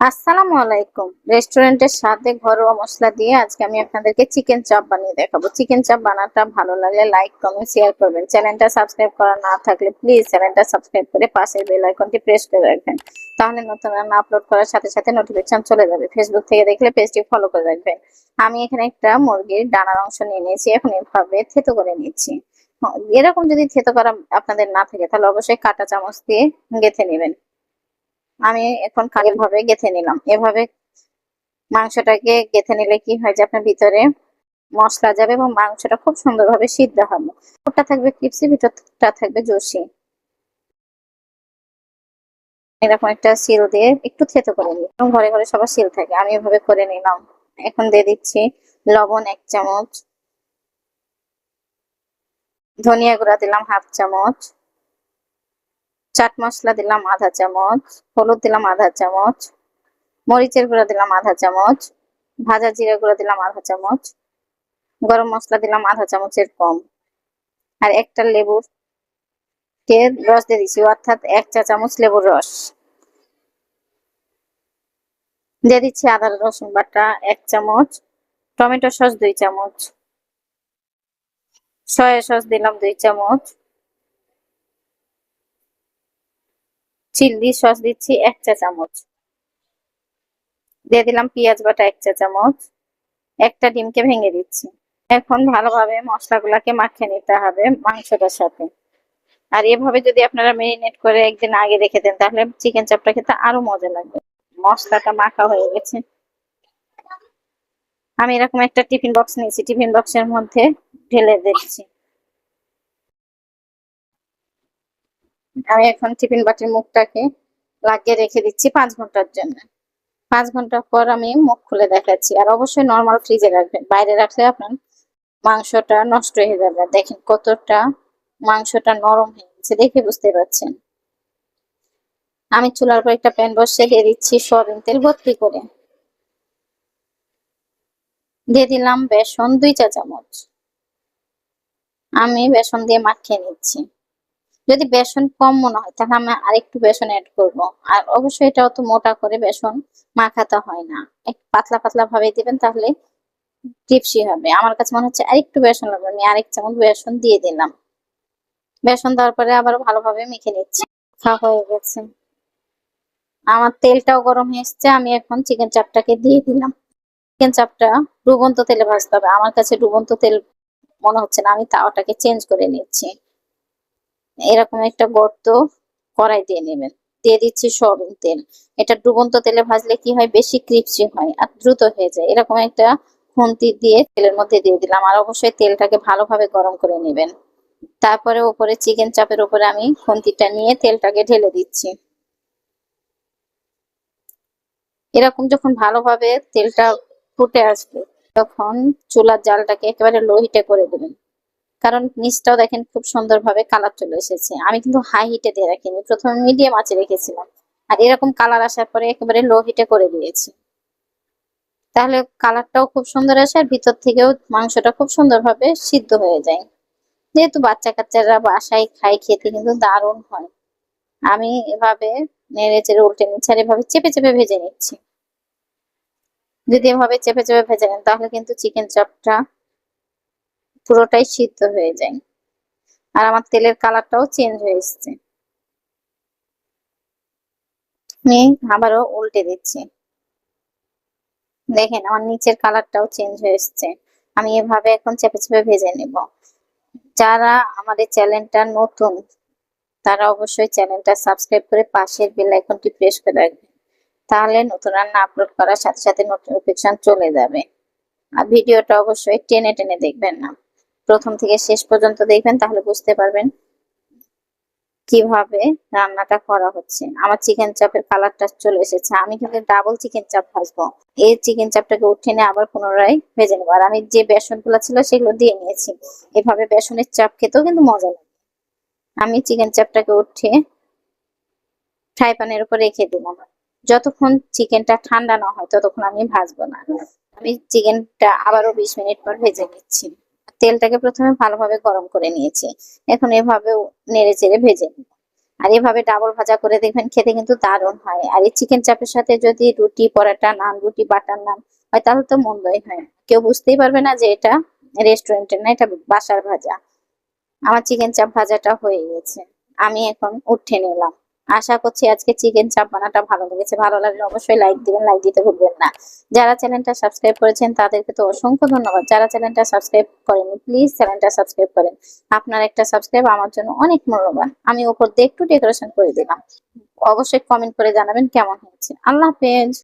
আসসালামু আলাইকুম। রেস্টুরেন্টের সাথে ঘরোয়া মশলা দিয়ে আজকে আমি আপনাদেরকে চিকেন চাপ বানিয়ে দেখাবো। চিকেন চাপ বানাটা ভালো লাগলে লাইক, কমেন্ট, শেয়ার করবেন। চ্যানেলটা সাবস্ক্রাইব করা না থাকলে প্লিজ চ্যানেলটা সাবস্ক্রাইব করে পাশের বেল আইকনটি প্রেস করে রাখবেন। তাহলে নতুন রান্না আপলোড করার সাথে সাথে নোটিফিকেশন চলে যাবে। ফেসবুক থেকে দেখলে পেজটি ফলো করে রাখবেন। আমি এখানে একটা মুরগির ডানার অংশ নিয়ে নিয়েছি। এখন এভাবে থেতো করে নিচ্ছি। এরকম যদি থেতো করা আপনাদের না থাকে, তাহলে অবশ্যই কাঁটা চামচ দিয়ে গেঁথে নেবেন। আমি এখন কাজের ভাবে গেঁথে নিলাম। এভাবে মাংসটাকে গেঁথে নিলে কি হয় যে আপনার ভিতরে মশলা যাবে এবং মাংসটা খুব সুন্দরভাবে সিদ্ধ হবে। ওটা থাকবে ক্রিপসি, ভিতরটা থাকবে জসি। এরকম একটা সিল দিয়ে একটু থেতো করে নিই এবং ঘরে ঘরে সবার সিল থাকে, আমি এভাবে করে নিলাম। এখন দিয়ে দিচ্ছি লবণ এক চামচ। ধনিয়া গুঁড়া দিলাম হাফ চামচ। চাট মশলা দিলাম আধা চামচ, হলুদ দিলাম আধা চামচ, মরিচের গুঁড়া দিলাম আধা চামচ, ভাজা জিরা গুঁড়া দিলাম আধা চামচ, গরম মশলা দিলাম আধা চামচের কম। আর একটা লেবুর কে রস দিয়ে দিচ্ছি অর্থাৎ এক চা চামচ লেবুর রস। দিয়ে দিচ্ছি আদা, রসুন বাটা এক চামচ, টমেটো সস দুই চামচ, সয়া সস দিলাম দুই চামচ চিল্লি সস দিচ্ছি এক চা চামচ। দিয়ে দিলাম পেঁয়াজ বাটা এক চা চামচ। একটা ডিমকে ভেঙে দিচ্ছি। এখন ভালোভাবে মশলাগুলাকে মাখিয়ে নিতে হবে মাংসটার সাথে। আর এভাবে যদি আপনারা মেরিনেট করে একদিন আগে রেখে দেন, তাহলে চিকেন চাপটা খেতে আরও মজা লাগবে। মশলাটা মাখা হয়ে গেছে। আমি এরকম একটা টিফিন বক্স নিয়েছি। টিফিন বক্সের মধ্যে ঢেলে দিচ্ছি। আমি এখন টিফিন বাটির মুখটাকে লাগিয়ে রেখে দিচ্ছি পাঁচ ঘণ্টার জন্য। পাঁচ ঘণ্টা পর আমি মুখ খুলে দেখাচ্ছি। আর অবশ্যই নর্মাল ফ্রিজে রাখবেন। বাইরে রাখলে আপনার মাংসটা নষ্ট হয়ে যাবে। দেখেন কতটা মাংসটা নরম হয়ে গেছে দেখে বুঝতে পারছেন। আমি চুলার পর একটা প্যান বসিয়ে দিয়ে দিচ্ছি সয়াবিন তেল ভর্তি করে। দিয়ে দিলাম বেসন দুই চা চামচ আমি বেসন দিয়ে মাখিয়ে নিচ্ছি। যদি বেসন কম মনে হয়, তাহলে আমি আরেকটু বেসন অ্যাড করব। আর অবশ্যই এটা অত মোটা করে বেসন মাখাতে হয় না। একটু পাতলা পাতলা ভাবে দিবেন, তাহলে টিপসি হবে। আমার কাছে মনে হচ্ছে আরেকটু বেসন লাগবে। আমি আরেক চামচ বেসন দিয়ে দিলাম। বেসন দেওয়ার পরে আবার ভালোভাবে মেখে নিচ্ছি। খাওয়া হয়ে গেছে। আমার তেলটাও গরম হয়ে এসছে। আমি এখন চিকেন চাপটাকে দিয়ে দিলাম। চিকেন চাপটা ডুবন্ত তেলে ভাজতে হবে। আমার কাছে ডুবন্ত তেল মনে হচ্ছে না। আমি তাওয়াটাকে চেঞ্জ করে নিচ্ছি। এরকম একটা গর্ত কড়াই দিয়ে নেবেন। দিয়ে দিচ্ছি সয়াবিন তেল। এটা ডুবন্ত তেলে ভাজলে কি হয়? বেশি ক্রিপসি হয় আর দ্রুত হয়ে যায়। এরকম একটা খুন্তি দিয়ে তেলের মধ্যে দিয়ে দিলাম। আর অবশ্যই তেলটাকে ভালোভাবে গরম করে নেবেন। তারপরে উপরে চিকেন চাপের উপরে আমি খুন্তিটা নিয়ে তেলটাকে ঢেলে দিচ্ছি। এরকম যখন ভালোভাবে তেলটা ফুটে আসবে, তখন চুলার জালটাকে একেবারে লো হিটে করে দেবেন। কারণ নিচটাও দেখেন খুব সুন্দরভাবে কালার চলে এসেছে। আমি কিন্তু হাই হিটে দিয়ে রাখিনি, প্রথমে মিডিয়াম আঁচে রেখেছিলাম। আর এরকম কালার আসার পরে একেবারে লো হিটে করে দিয়েছি। তাহলে কালারটাও খুব সুন্দর আসে আর ভিতর থেকেও মাংসটা খুব সুন্দরভাবে সিদ্ধ হয়ে যায়। যেহেতু বাচ্চা কাচ্চারা বাসায় খাই খেতে কিন্তু দারুণ হয়। আমি এভাবে নেড়ে চেড়ে উল্টে নিচ্ছি আর এভাবে চেপে চেপে ভেজে নিচ্ছি। যদি এভাবে চেপে চেপে ভেজে নেন, তাহলে কিন্তু চিকেন চপটা পুরোটাই সিদ্ধ হয়ে যায়। আর আমার তেলের কালারটাও চেঞ্জ হয়ে এসছে। আমি আবারও উল্টে দিচ্ছি। দেখেন, আমার নিচের কালারটাও চেঞ্জ হয়ে এসছে। আমি এভাবে এখন চেপে চেপে ভেজে নেব। যারা আমাদের চ্যানেলটা নতুন, তারা অবশ্যই চ্যানেলটা সাবস্ক্রাইব করে পাশের বেল আইকনটি প্রেস করে রাখবেন। তাহলে নতুন রান্না আপলোড করার সাথে সাথে নোটিফিকেশন চলে যাবে। আর ভিডিওটা অবশ্যই টেনে টেনে দেখবেন না। প্রথম থেকে শেষ পর্যন্ত দেখবেন, তাহলে বুঝতে পারবেন কীভাবে রান্নাটা করা হচ্ছে। আমার চিকেন চাপের কালারটা চলে এসেছে। আমি কিন্তু ডাবল চিকেন চাপ ভাজবো। এই চিকেন চাপটাকে উঠে নিয়ে আবার পুনরায় ভেজে নেব। আর আমি যে বেসনগুলা ছিল সেগুলো দিয়ে নিয়েছি। এভাবে বেসনের চাপ খেতেও কিন্তু মজা লাগে। আমি চিকেন চাপটাকে উঠে ফ্রাই প্যানের উপর রেখে দিলাম। যতক্ষণ চিকেনটা ঠান্ডা না হয়, ততক্ষণ আমি ভাজবো না। আমি চিকেনটা আবারও বিশ মিনিট পর ভেজে নিচ্ছি। তেলটাকে প্রথমে ভালোভাবে গরম করে নিয়েছি। এখন এভাবে নেড়ে চেড়ে ভেজে নিব। আর এভাবে ডাবল ভাজা করে দেখবেন খেতে কিন্তু দারুণ হয়। আর এই চিকেন চাপের সাথে যদি রুটি, পরোটা নান, রুটি, বাটার নান হয়, তাহলে তো মন্দই হয়। কেউ বুঝতেই পারবে না যে এটা রেস্টুরেন্টের না, এটা বাসার ভাজা। আমার চিকেন চাপ ভাজাটা হয়ে গেছে। আমি এখন উঠে নিলাম। আশা করছি আজকে চিকেন চাপ বানাটা ভালো লেগেছে। ভালো লাগলে অবশ্যই লাইক দিবেন লাইক দিতে ভুলবেন না। যারা চ্যানেলটা সাবস্ক্রাইব করেছেন, তাদেরকে তো অসংখ্য ধন্যবাদ। যারা চ্যানেলটা সাবস্ক্রাইব করেনি প্লিজ চ্যানেলটা সাবস্ক্রাইব করেন। আপনার একটা সাবস্ক্রাইব আমার জন্য অনেক মূল্যবান। আমি ওপর দিয়ে একটু ডেকোরেশন করে দিলাম। অবশ্যই কমেন্ট করে জানাবেন কেমন হয়েছে। আল্লাহ হাফেজ।